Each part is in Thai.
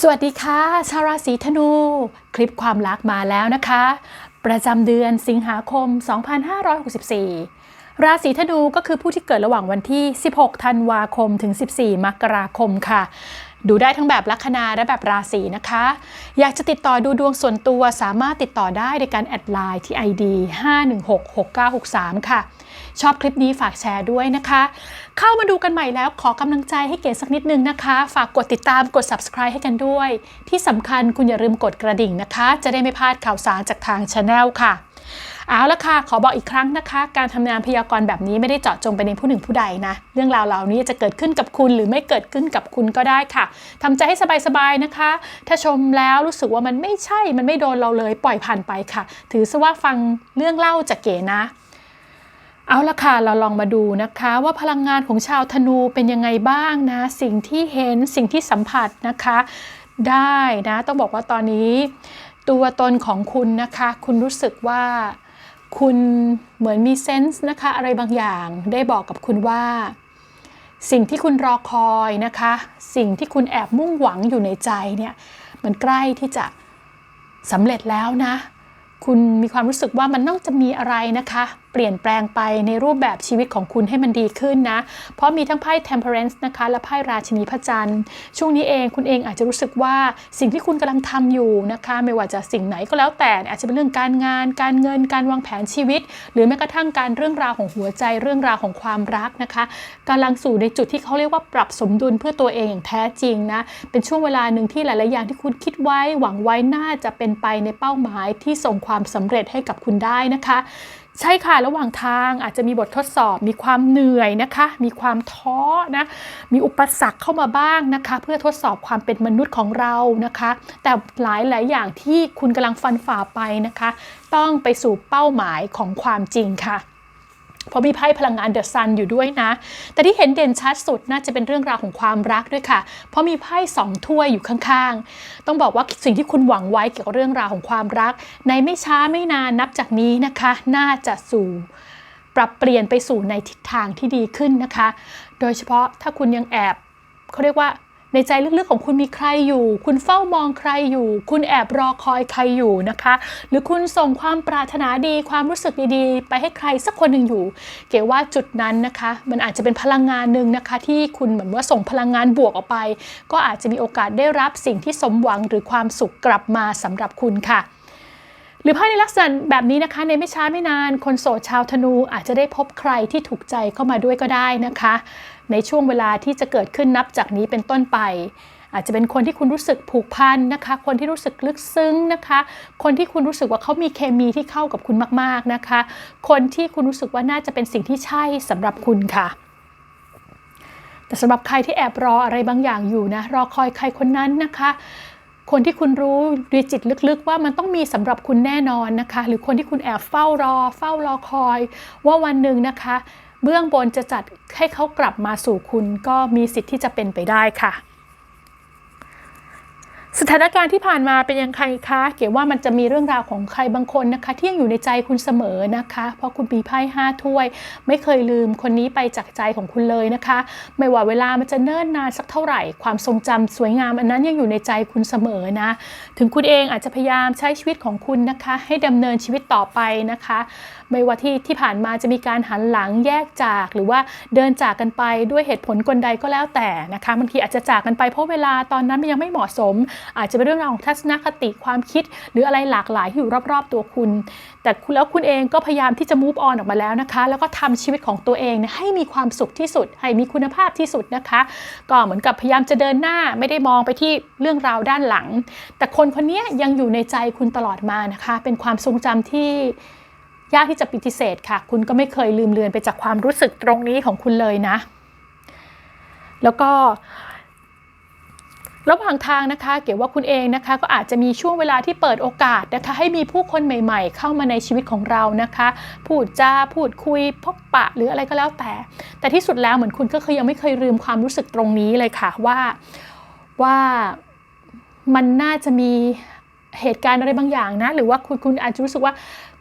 สวัสดีค่ะ ชาวราศีธนู คลิปความรักมาแล้วนะคะ ประจำเดือนสิงหาคม 2564 ราศีธนูก็คือผู้ที่เกิดระหว่างวันที่ 16 ธันวาคมถึง 14 มกราคมค่ะ ดูได้ทั้งแบบลัคนาและแบบราศีนะคะ อยากจะติดต่อดูดวงส่วนตัวสามารถติดต่อได้ในการแอดไลน์ที่ ID 5166963 ค่ะ ชอบคลิปนี้ฝากแชร์ด้วยนะคะ เข้ามาดูกันใหม่แล้วขอกำลังใจให้เก๋สักนิดนึงนะคะ ฝากกดติดตามกด subscribe ให้กันด้วย ที่สำคัญคุณอย่าลืมกดกระดิ่งนะคะ จะได้ไม่พลาดข่าวสารจากทางช anel ค่ะเอาละค่ะ ขอบอกอีกครั้งนะคะ การทำงานพยากรณ์แบบนี้ไม่ได้เจาะจงไปในผู้หนึ่งผู้ใดนะ เรื่องราวเหล่านี้จะเกิดขึ้นกับคุณหรือไม่เกิดขึ้นกับคุณก็ได้ค่ะทำใจให้สบายๆนะคะ ถ้าชมแล้วรู้สึกว่ามันไม่ใช่ มันไม่โดนเราเลย ปล่อยผ่านไปค่ะ ถือซะว่าฟังเรื่องเล่าจากเก๋นะ เอาละค่ะ เราลองมาดูนะคะว่าพลังงานของชาวธนูเป็นยังไงบ้างนะ สิ่งที่เห็นสิ่งที่สัมผัสนะคะ ได้นะ ต้องบอกว่าตอนนี้ ตัวตนของคุณนะคะ คุณรู้สึกว่าคุณเหมือนมีเซนส์นะคะ อะไรบางอย่างได้บอกกับคุณว่า สิ่งที่คุณรอคอยนะคะ สิ่งที่คุณแอบมุ่งหวังอยู่ในใจเนี่ย มันใกล้ที่จะสำเร็จแล้วนะ คุณมีความรู้สึกว่ามันต้องจะมีอะไรนะคะ เปลี่ยนแปลงไปในรูปแบบชีวิตของคุณให้มันดีขึ้นนะ เพราะมีทั้งไพ่ temperance นะคะและไพ่ราชินีพระจันทร์ช่วงนี้เองคุณเองอาจจะรู้สึกว่าสิ่งที่คุณกำลังทำอยู่นะคะ ไม่ว่าจะสิ่งไหนก็แล้วแต่อาจจะเป็นเรื่องการงาน การเงินการวางแผนชีวิต หรือแม้กระทั่งการเรื่องราวของหัวใจเรื่องราวของความรักนะคะกำลังสู่ในจุดที่เขาเรียกว่าปรับสมดุลเพื่อตัวเองอย่างแท้จริงนะเป็นช่วงเวลาหนึ่งที่หลาย ๆ อย่างที่คุณคิดไว้หวังไว้น่าจะเป็นไปในเป้าหมายที่ส่งความสำเร็จให้กับคุณได้นะคะ ใช่ค่ะระหว่างทางอาจจะมีบททดสอบ มีความเหนื่อยนะคะ มีความท้อนะมีอุปสรรคเข้ามาบ้างนะคะ เพื่อทดสอบความเป็นมนุษย์ของเรานะคะ แต่หลายหลายอย่างที่คุณกำลังฟันฝ่าไปนะคะ ต้องไปสู่เป้าหมายของความจริงค่ะ ราะมีไพ่พลังงานเดอะซันอยู่ด้วยนะ แต่ที่เห็นเด่นชัดสุดน่าจะเป็นเรื่องราวของความรักด้วยค่ะ เพราะมีไพ่สองถ้วยอยู่ข้างๆ ต้องบอกว่าสิ่งที่คุณหวังไว้เกี่ยวกับเรื่องราวของความรัก ในไม่ช้าไม่นานนับจากนี้นะคะ น่าจะสู่ปรับเปลี่ยนไปสู่ในทิศทางที่ดีขึ้นนะคะ โดยเฉพาะถ้าคุณยังแอบเขาเรียกว่า ในใจลึกๆของคุณมีใครอยู่ คุณเฝ้ามองใครอยู่ คุณแอบรอคอยใครอยู่นะคะ หรือคุณส่งความปรารถนาดีความรู้สึกดีๆ ไปให้ใครสักคนหนึ่งอยู่ เก๋ว่าจุดนั้นนะคะ มันอาจจะเป็นพลังงานหนึ่งนะคะ ที่คุณเหมือนว่าส่งพลังงานบวกออกไป ก็อาจจะมีโอกาสได้รับสิ่งที่สมหวังหรือความสุขกลับมาสำหรับคุณค่ะ หรือไพ่ในลักษณะแบบนี้นะคะในไม่ช้าไม่นาน คนโสดชาวธนูอาจจะได้พบใครที่ถูกใจเข้ามาด้วยก็ได้นะคะ ในช่วงเวลาที่จะเกิดขึ้นนับจากนี้เป็นต้นไป อาจจะเป็นคนที่คุณรู้สึกผูกพันนะคะ คนที่รู้สึกลึกซึ้งนะคะ คนที่คุณรู้สึกว่าเขามีเคมีที่เข้ากับคุณมากๆนะคะ คนที่คุณรู้สึกว่าน่าจะเป็นสิ่งที่ใช่สำหรับคุณค่ะแต่สำหรับใครที่แอบรออะไรบางอย่างอยู่นะรอคอยใครคนนั้นนะคะ คนที่คุณรู้ด้วยจิตลึกๆ ว่ามันต้องมีสำหรับคุณแน่นอนนะคะ หรือคนที่คุณแอบเฝ้ารอ เฝ้ารอคอย ว่าวันหนึ่งนะคะ เบื้องบนจะจัดให้เขากลับมาสู่คุณก็มีสิทธิ์ที่จะเป็นไปได้ค่ะ สถานการณ์ที่ผ่านมาเป็นยังไงคะ เก๋ว่ามันจะมีเรื่องราวของใครบางคนนะคะ ที่ยังอยู่ในใจคุณเสมอนะคะ เพราะคุณมีไพ่ห้าถ้วย ไม่เคยลืมคนนี้ไปจากใจของคุณเลยนะคะ ไม่ว่าเวลามันจะเนิ่นนานสักเท่าไหร่ ความทรงจำสวยงามอันนั้นยังอยู่ในใจคุณเสมอนะ ถึงคุณเองอาจจะพยายามใช้ชีวิตของคุณนะคะ ให้ดำเนินชีวิตต่อไปนะคะ ไม่ว่าที่ที่ผ่านมาจะมีการหันหลังแยกจากหรือว่าเดินจากกันไปด้วยเหตุผลกลใดก็แล้วแต่นะคะบางทีอาจจะจากกันไปเพราะเวลาตอนนั้นมันยังไม่เหมาะสม อาจจะเป็นเรื่องราวของทัศนคติความคิด หรืออะไรหลากหลายที่อยู่รอบๆตัวคุณ แต่คุณแล้วคุณเองก็พยายามที่จะ move on ออกมาแล้วนะคะ แล้วก็ทำชีวิตของตัวเองให้มีความสุขที่สุด ให้มีคุณภาพที่สุดนะคะ ก็เหมือนกับพยายามจะเดินหน้าไม่ได้มองไปที่เรื่องราวด้านหลัง แต่คนคนนี้ยังอยู่ในใจคุณตลอดมานะคะ เป็นความทรงจำที่ ยากที่จะปฏิเสธค่ะ คุณก็ไม่เคยลืมเลือนไปจากความรู้สึกตรงนี้ของคุณเลยนะ แล้วก็ระหว่างทางนะคะ เกี่ยวว่าคุณเองนะคะ ก็อาจจะมีช่วงเวลาที่เปิดโอกาสนะคะ ให้มีผู้คนใหม่ ๆ เข้ามาในชีวิตของเรานะคะ พูดจาพูดคุยพบปะหรืออะไรก็แล้วแต่ แต่ที่สุดแล้วเหมือนคุณก็คือยังไม่เคยลืมความรู้สึกตรงนี้เลยค่ะว่าว่ามันน่าจะมีเหตุการณ์อะไรบางอย่างนะ หรือว่าคุณคุณอาจจะรู้สึกว่า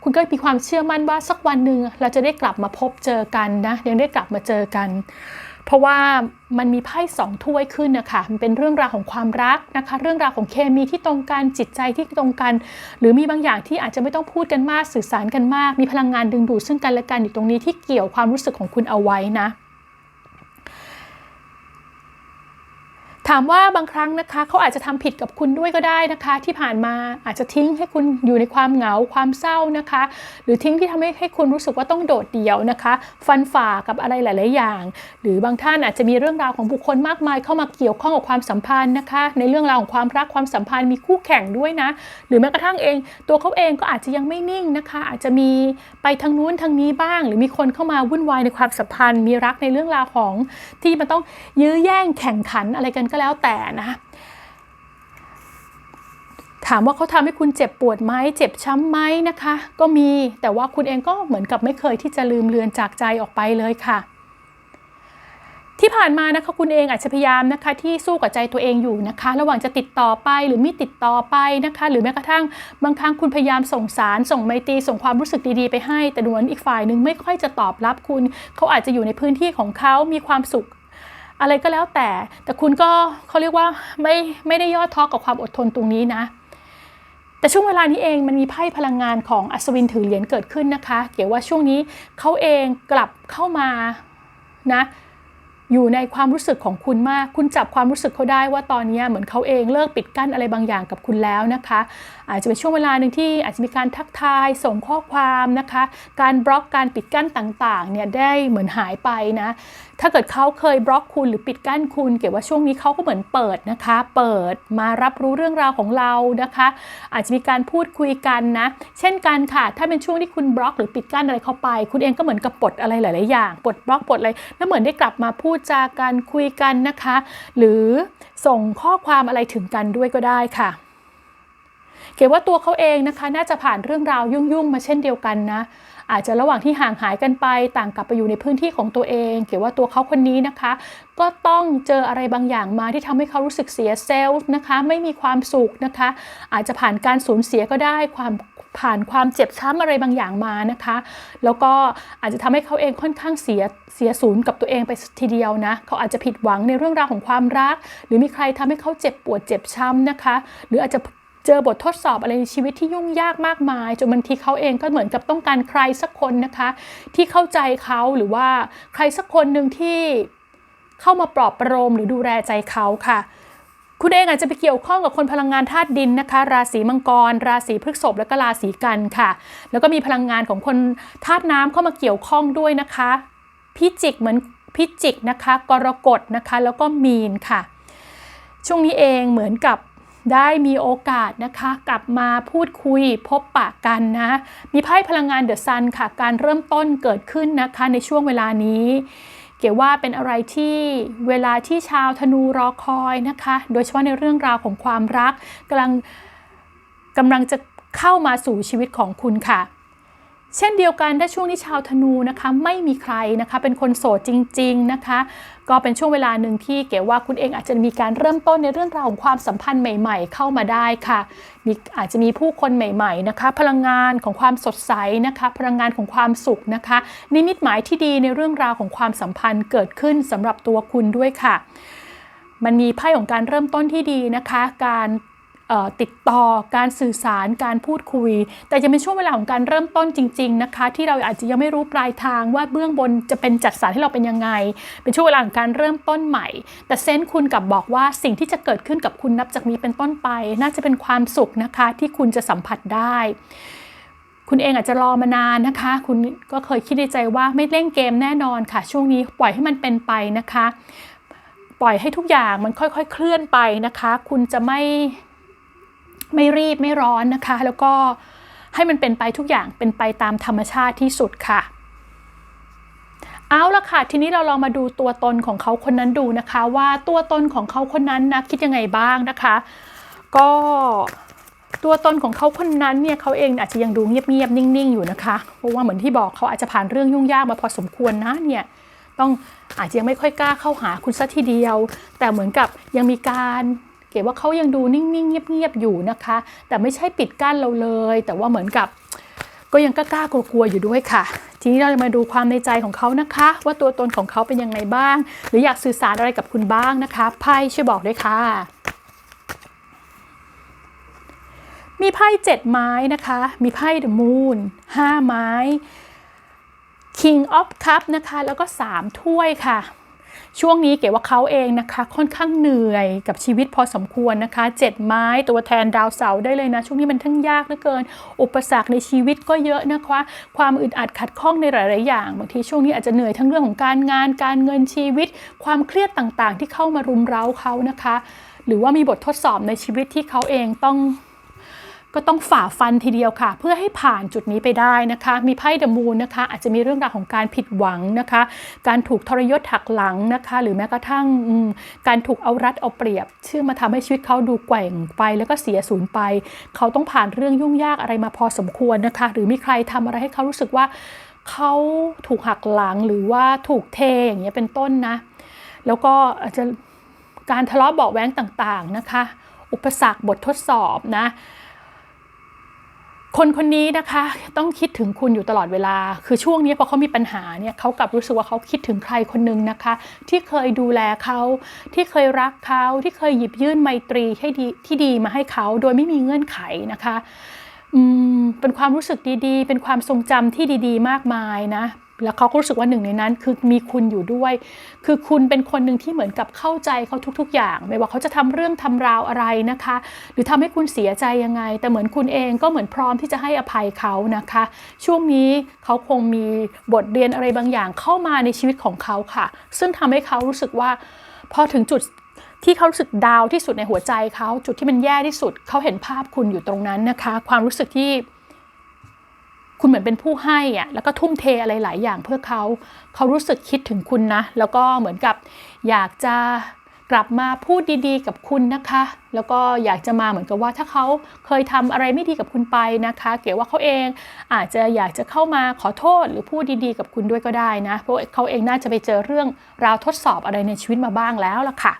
คุณก็มีความเชื่อมั่นว่าสักวันหนึ่งเราจะได้กลับมาพบเจอกันนะยังได้กลับมาเจอกัน เพราะว่ามันมีไพ่สองถ้วยขึ้นนะคะมันเป็นเรื่องราวของความรักนะคะ เรื่องราวของเคมีที่ตรงกันจิตใจที่ตรงกัน หรือมีบางอย่างที่อาจจะไม่ต้องพูดกันมากสื่อสารกันมาก มีพลังงานดึงดูดซึ่งกันและกันอยู่ตรงนี้ที่เกี่ยวความรู้สึกของคุณเอาไว้นะ ถามว่าบางครั้งนะคะเขาอาจจะทำผิดกับคุณด้วยก็ได้นะคะ ที่ผ่านมาอาจจะทิ้งให้คุณอยู่ในความเหงาความเศร้านะคะ หรือทิ้งที่ทำให้ให้คุณรู้สึกว่าต้องโดดเดี่ยวนะคะ ฟันฝ่ากับอะไรหลาย ๆ อย่าง หรือบางท่านอาจจะมีเรื่องราวของบุคคลมากมายเข้ามาเกี่ยวข้องกับความสัมพันธ์นะคะ ในเรื่องราวของความรักความสัมพันธ์มีคู่แข่งด้วยนะ หรือแม้กระทั่งเอง ตัวเขาเองก็อาจจะยังไม่นิ่งนะคะ อาจจะมีไปทางนู้นทางนี้บ้าง หรือมีคนเข้ามาวุ่นวายในความสัมพันธ์ มีรักในเรื่องราวของที่มันต้องยื้อแย่งแข่งขันอะไรกันก็แล้วแต่นะถามว่าเขาทำให้คุณเจ็บปวดไหมเจ็บช้ำไหมนะคะ ก็มีแต่ว่าคุณเองก็เหมือนกับไม่เคยที่จะลืมเลือนจากใจออกไปเลยค่ะ ที่ผ่านมานะคะคุณเองอาจจะพยายามนะคะ ที่สู้กับใจตัวเองอยู่นะคะ ระหว่างจะติดต่อไปหรือไม่ติดต่อไปนะคะ หรือแม้กระทั่งบางครั้งคุณพยายามส่งสารส่งไมตรีส่งความรู้สึกดีๆไปให้ แต่ดูเหมือนอีกฝ่ายหนึ่งไม่ค่อยจะตอบรับคุณ เขาอาจจะอยู่ในพื้นที่ของเขามีความสุข อะไรก็แล้วแต่ แต่คุณก็เขาเรียกว่าไม่ไม่ได้ย่อท้อกับความอดทนตรงนี้นะ แต่ช่วงเวลานี้เองมันมีไพ่พลังงานของอัศวินถือเหรียญเกิดขึ้นนะคะ เกี่ยวว่าช่วงนี้เขาเองกลับเข้ามานะอยู่ในความรู้สึกของคุณมาก คุณจับความรู้สึกเขาได้ว่าตอนนี้เหมือนเขาเองเลิกปิดกั้นอะไรบางอย่างกับคุณแล้วนะคะ อาจจะเป็นช่วงเวลาหนึ่งที่อาจจะมีการทักทายส่งข้อความนะคะ การบล็อกการปิดกั้นต่างๆเนี่ยได้เหมือนหายไปนะ ถ้าเกิดเขาเคยบล็อกคุณหรือปิดกั้นคุณ เกี่ยวว่าช่วงนี้เขาก็เหมือนเปิดนะคะ เปิดมารับรู้เรื่องราวของเรานะคะ อาจจะมีการพูดคุยกันนะ เช่นกันค่ะ ถ้าเป็นช่วงที่คุณบล็อกหรือปิดกั้นอะไรเข้าไป คุณเองก็เหมือนกับปลดอะไรหลาย ๆ อย่างปลดบล็อกปลดอะไรแล้วเหมือนได้กลับมาพูดจากันคุยกันนะคะ หรือส่งข้อความอะไรถึงกันด้วยก็ได้ค่ะเกี่ยวว่าตัวเขาเองนะคะ น่าจะผ่านเรื่องราวยุ่งๆ มาเช่นเดียวกันนะ อาจจะระหว่างที่ห่างหายกันไป ต่างกลับไปอยู่ในพื้นที่ของตัวเองเกี่ยวว่าตัวเขาคนนี้นะคะ ก็ต้องเจออะไรบางอย่างมาที่ทำให้เขารู้สึกเสียเซลล์นะคะไม่มีความสุขนะคะ อาจจะผ่านการสูญเสียก็ได้ความผ่านความเจ็บช้ำอะไรบางอย่างมานะคะ แล้วก็อาจจะทำให้เขาเองค่อนข้างเสียเสียศูนย์กับตัวเองไปทีเดียวนะเขาอาจจะผิดหวังในเรื่องราวของความรัก หรือมีใครทำให้เขาเจ็บปวดเจ็บช้ำนะคะ หรืออาจจะ เจอบททดสอบอะไรในชีวิตที่ยุ่งยากมากมายจนบางทีเขาเองก็เหมือนกับต้องการใครสักคนนะคะ ที่เข้าใจเขาหรือว่าใครสักคนหนึ่งที่เข้ามาปลอบประโลมหรือดูแลใจเขาค่ะคุณเองอาจจะไปเกี่ยวข้องกับคนพลังงานธาตุดินนะคะ ราศีมังกร ราศีพฤษภและก็ราศีกันค่ะ แล้วก็มีพลังงานของคนธาตุน้ำเข้ามาเกี่ยวข้องด้วยนะคะ พิจิกเหมือนพิจิกนะคะ กรกฎนะคะ แล้วก็มีนค่ะ ช่วงนี้เองเหมือนกับ ได้มีโอกาสนะคะกลับมาพูดคุยพบปะกันนะ มีไพ่พลังงานเดอะซันค่ะ การเริ่มต้นเกิดขึ้นนะคะในช่วงเวลานี้ เกี่ยวว่าเป็นอะไรที่เวลาที่ชาวธนูรอคอยนะคะ โดยเฉพาะในเรื่องราวของความรักกำลังกำลังจะเข้ามาสู่ชีวิตของคุณค่ะ เช่นเดียวกันถ้าช่วงที่ชาวธนูนะคะไม่มีใครนะคะเป็นคนโสดจริง ๆนะคะ ก็เป็นช่วงเวลาหนึ่งที่เก๋ว่าคุณเองอาจจะมีการเริ่มต้นในเรื่องราวของความสัมพันธ์ใหม่ ๆ เข้ามาได้ค่ะมีอาจจะมีผู้คนใหม่ๆนะคะ พลังงานของความสดใสนะคะ พลังงานของความสุขนะคะ นิมิตหมายที่ดีในเรื่องราวของความสัมพันธ์เกิดขึ้นสำหรับตัวคุณด้วยค่ะ มันมีไพ่ของการเริ่มต้นที่ดีนะคะ การ ติดต่อการสื่อสารการพูดคุย แต่จะเป็นช่วงเวลาของการเริ่มต้นจริง ๆนะคะ ที่เราอาจจะยังไม่รู้ปลายทางว่าเบื้องบนจะเป็นจัดสรรให้เราเป็นยังไง เป็นช่วงเวลาของการเริ่มต้นใหม่ แต่เซนส์คุณกลับบอกว่าสิ่งที่จะเกิดขึ้นกับคุณนับจากนี้เป็นต้นไป น่าจะเป็นความสุขนะคะที่คุณจะสัมผัสได้คุณเองอาจจะรอมานานนะคะ คุณก็เคยคิดในใจว่าไม่เล่นเกมแน่นอนค่ะ ช่วงนี้ปล่อยให้มันเป็นไปนะคะ ปล่อยให้ทุกอย่างมันค่อยๆ เคลื่อนไปนะคะ คุณจะไม่ ไม่รีบไม่ร้อนนะคะ แล้วก็ให้มันเป็นไปทุกอย่างเป็นไปตามธรรมชาติที่สุดค่ะ เอาละค่ะ ทีนี้เราลองมาดูตัวตนของเขาคนนั้นดูนะคะ ว่าตัวตนของเขาคนนั้นนะคิดยังไงบ้างนะคะ ก็ตัวตนของเขาคนนั้นเนี่ยเขาเองอาจจะยังดูเงียบๆนิ่งๆอยู่นะคะเพราะว่าเหมือนที่บอกเขาอาจจะผ่านเรื่องยุ่งยากมาพอสมควรนะเนี่ยต้องอาจจะยังไม่ค่อยกล้าเข้าหาคุณสัทีเดียว แต่เหมือนกับยังมีการ เก๋ว่าเขายังดูนิ่งๆเงียบๆอยู่นะคะ แต่ไม่ใช่ปิดกั้นเราเลย แต่ว่าเหมือนกับก็ยังกล้าๆกลัวๆอยู่ด้วยค่ะ ทีนี้เราจะมาดูความในใจของเขานะคะ ว่าตัวตนของเขาเป็นยังไงบ้าง หรืออยากสื่อสารอะไรกับคุณบ้างนะคะไพ่ช่วยบอกด้วยค่ะ มีไพ่เจ็ดไม้นะคะ มีไพ่ The Moon ห้าไม้ King of Cup นะคะ แล้วก็ 3 ถ้วยค่ะ ช่วงนี้เก๋ว่าเขาเองนะคะ ค่อนข้างเหนื่อยกับชีวิตพอสมควรนะคะเจ็ดไม้ตัวแทนดาวเสาได้เลยนะ ช่วงนี้มันทั้งยากเหลือเกิน อุปสรรคในชีวิตก็เยอะนะคะ ความอึดอัดขัดข้องในหลาย ๆ อย่างบางทีช่วงนี้อาจจะเหนื่อยทั้งเรื่องของการงาน การเงินชีวิต ความเครียดต่าง ๆ ที่เข้ามารุมเร้าเขานะคะ หรือว่ามีบททดสอบในชีวิตที่เขาเองต้อง ก็ต้องฝ่าฟันทีเดียวค่ะ เพื่อให้ผ่านจุดนี้ไปได้นะคะ มีไพ่เดมูนนะคะ อาจจะมีเรื่องราวของการผิดหวังนะคะ การถูกทรยศหักหลังนะคะ หรือแม้กระทั่งการถูกเอารัดเอาเปรียบ ชื่อมาทำให้ชีวิตเขาดูแกว่งไป แล้วก็เสียสูญไป เขาต้องผ่านเรื่องยุ่งยากอะไรมาพอสมควรนะคะ หรือมีใครทำอะไรให้เขารู้สึกว่าเขาถูกหักหลังหรือว่าถูกเทอย่างเงี้ยเป็นต้นนะ แล้วก็อาจจะการทะเลาะเบาะแว้งต่างๆนะคะ อุปสรรคบททดสอบนะ คนคนนี้นะคะต้องคิดถึงคุณอยู่ตลอดเวลา คือช่วงนี้พอเขามีปัญหาเนี่ยเขากลับรู้สึกว่าเขาคิดถึงใครคนหนึ่งนะคะ ที่เคยดูแลเขาที่เคยรักเขาที่เคยหยิบยื่นไมตรีให้ดีที่ดีมาให้เขาโดยไม่มีเงื่อนไขนะคะอืมเป็นความรู้สึกดีๆ เป็นความทรงจำที่ดีๆ มากมายนะ แล้วเขาก็รู้สึกว่าหนึ่งในนั้น คือมีคุณอยู่ด้วย คือคุณเป็นคนหนึ่งที่เหมือนกับเข้าใจเขาทุก ๆ อย่าง ไม่ว่าเขาจะทำเรื่องทำราวอะไรนะคะ หรือทำให้คุณเสียใจยังไง แต่เหมือนคุณเองก็เหมือนพร้อมที่จะให้อภัยเขานะคะ ช่วงนี้เขาคงมีบทเรียนอะไรบางอย่างเข้ามาในชีวิตของเขาค่ะ ซึ่งทำให้เขารู้สึกว่าพอถึงจุดที่เขารู้สึกดาวที่สุดในหัวใจเขาจุดที่มันแย่ที่สุดเขาเห็นภาพคุณอยู่ตรงนั้นนะคะ ความรู้สึกที่ คุณเหมือนเป็นผู้ให้อะแล้วก็ทุ่มเทอะไรหลายอย่างเพื่อเขา เขารู้สึกคิดถึงคุณนะ แล้วก็เหมือนกับอยากจะกลับมาพูดดีๆ กับคุณนะคะ แล้วก็อยากจะมาเหมือนกับว่าถ้าเขาเคยทำอะไรไม่ดีกับคุณไปนะคะ เกี่ยวว่าเขาเองอาจจะอยากจะเข้ามาขอโทษหรือพูดดีๆ กับคุณด้วยก็ได้นะ เพราะเขาเองน่าจะไปเจอเรื่องราวทดสอบอะไรในชีวิตมาบ้างแล้วล่ะค่ะ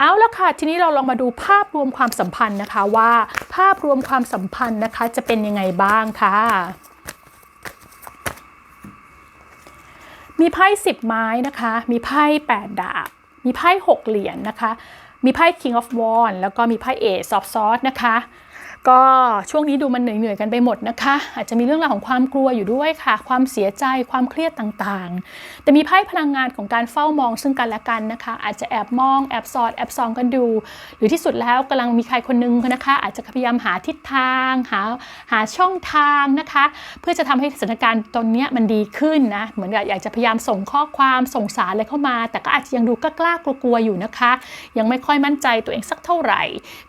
เอาละค่ะ ทีนี้เราลองมาดูภาพรวมความสัมพันธ์นะคะว่า ภาพรวมความสัมพันธ์นะคะ จะเป็นยังไงบ้างค่ะ มีไพ่สิบไม้นะคะ มีไพ่แปดดาบ มีไพ่หกเหรียญนะคะ มีไพ่ King of w a n d แล้วก็มีไพ่ Ace of Swords นะคะ ก็ช่วงนี้ดูมันเหนื่อยๆกันไปหมดนะคะ อาจจะมีเรื่องราวของความกลัวอยู่ด้วยค่ะ ความเสียใจความเครียดต่างๆ แต่มีไพ่พลังงานของการเฝ้ามองซึ่งกันและกันนะคะ อาจจะแอบมองแอบสอดแอบส่องกันดู หรือที่สุดแล้วกำลังมีใครคนนึงนะคะ อาจจะพยายามหาทิศทางหาหาช่องทางนะคะ เพื่อจะทำให้สถานการณ์ตอนนี้มันดีขึ้นนะเหมือนกับอยากจะพยายามส่งข้อความส่งสารอะไรเข้ามา แต่ก็อาจจะยังดูกล้ากลัวๆอยู่นะคะ ยังไม่ค่อยมั่นใจตัวเองสักเท่าไหร่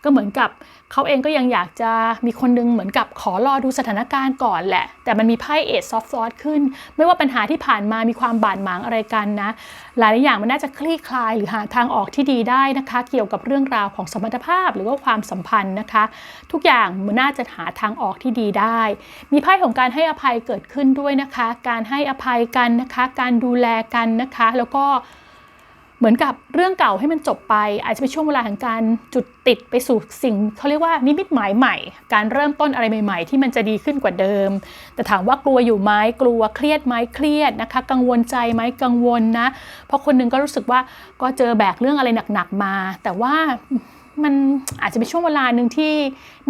ก็เหมือนกับ เขาเองก็ยังอยากจะมีคนนึงเหมือนกับขอรอดูสถานการณ์ก่อนแหละ แต่มันมีไพ่เอซซอฟต์ซอสขึ้น ไม่ว่าปัญหาที่ผ่านมามีความบาดหมางอะไรกันนะ หลายอย่างมันน่าจะคลี่คลายหรือหาทางออกที่ดีได้นะคะ เกี่ยวกับเรื่องราวของสมรรถภาพหรือว่าความสัมพันธ์นะคะ ทุกอย่างมันน่าจะหาทางออกที่ดีได้ มีไพ่ของการให้อภัยเกิดขึ้นด้วยนะคะ การให้อภัยกันนะคะ การดูแลกันนะคะ แล้วก็ เหมือนกับเรื่องเก่าให้มันจบไป อาจจะเป็นช่วงเวลาแห่งการจุดติดไปสู่สิ่งเขาเรียกว่านิมิตหมายใหม่ การเริ่มต้นอะไรใหม่ๆ ที่มันจะดีขึ้นกว่าเดิม แต่ถามว่ากลัวอยู่ไหมกลัวเครียดไหมเครียดนะคะ กังวลใจไหมกังวลนะ เพราะคนหนึงก็รู้สึกว่าก็เจอแบกเรื่องอะไรหนักๆมา แต่ว่ามันอาจจะเป็นช่วงเวลาหนึ่งที่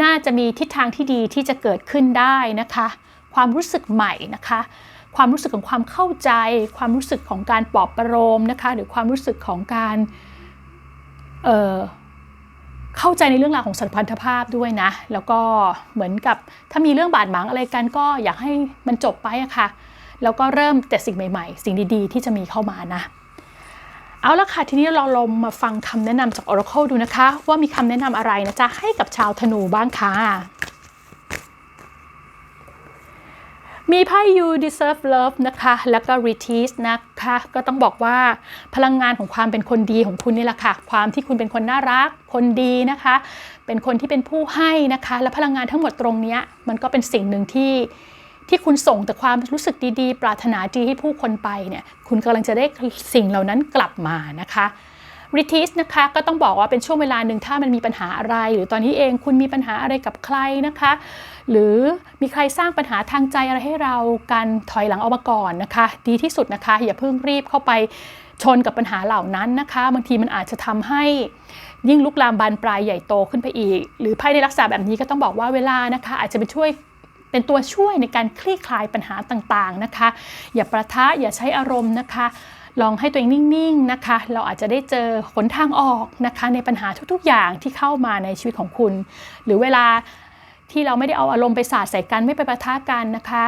น่าจะมีทิศทางที่ดีที่จะเกิดขึ้นได้นะคะ ความรู้สึกใหม่นะคะ ความรู้สึกของความเข้าใจ ความรู้สึกของการปลอบประโลมนะคะหรือความรู้สึกของการเเข้าใจในเรื่องราวของสัมพันธภาพด้วยนะ แล้วก็เหมือนกับถ้ามีเรื่องบาดหมางอะไรกันก็อยากให้มันจบไปอะค่ะแล้วก็เริ่มแต่สิ่งใหม่ ๆ สิ่งดีๆ ที่จะมีเข้ามานะ เอาละค่ะ ทีนี้เราลองมาฟังคำแนะนำจาก Oracle ดูนะคะ ว่ามีคำแนะนำอะไรนะจ๊ะให้กับชาวธนูบ้างค่ะ มีไพ่ you deserve love นะคะ แล้วก็ retreat นะคะ ก็ต้องบอกว่าพลังงานของความเป็นคนดีของคุณนี่แหละค่ะ ความที่คุณเป็นคนน่ารัก คนดีนะคะ เป็นคนที่เป็นผู้ให้นะคะ และพลังงานทั้งหมดตรงนี้มันก็เป็นสิ่งหนึ่งที่ที่คุณส่งแต่ความรู้สึกดีๆ ปรารถนาดีให้ผู้คนไปเนี่ย คุณกำลังจะได้สิ่งเหล่านั้นกลับมานะคะ ริทิสนะคะก็ต้องบอกว่าเป็นช่วงเวลาหนึ่งถ้ามันมีปัญหาอะไร หรือตอนนี้เองคุณมีปัญหาอะไรกับใครนะคะ หรือมีใครสร้างปัญหาทางใจอะไรให้เราการถอยหลังออกมาก่อนนะคะ ดีที่สุดนะคะ อย่าเพิ่งรีบเข้าไปชนกับปัญหาเหล่านั้นนะคะบางทีมันอาจจะทำให้ยิ่งลุกลามบานปลายใหญ่โตขึ้นไปอีก หรือไพ่ในลักษณะแบบนี้ก็ต้องบอกว่าเวลานะคะ อาจจะไปช่วยเป็นตัวช่วยในการคลี่คลายปัญหาต่างๆนะคะ อย่าประทะอย่าใช้อารมณ์นะคะ ลองให้ตัวเองนิ่งๆนะคะ เราอาจจะได้เจอหนทางออกนะคะ ในปัญหาทุกๆ อย่างที่เข้ามาในชีวิตของคุณ หรือเวลาที่เราไม่ได้เอาอารมณ์ไปสาดใส่กันไม่ไปประทะกันนะคะ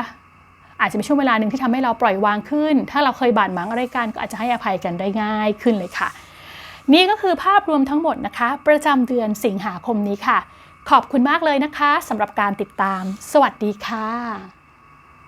อาจจะเป็นช่วงเวลาหนึ่งที่ทำให้เราปล่อยวางขึ้น ถ้าเราเคยบาดหมางอะไรกันก็อาจจะให้อภัยกันได้ง่ายขึ้นเลยค่ะ นี่ก็คือภาพรวมทั้งหมดนะคะ ประจำเดือนสิงหาคมนี้ค่ะ ขอบคุณมากเลยนะคะสำหรับการติดตาม สวัสดีค่ะ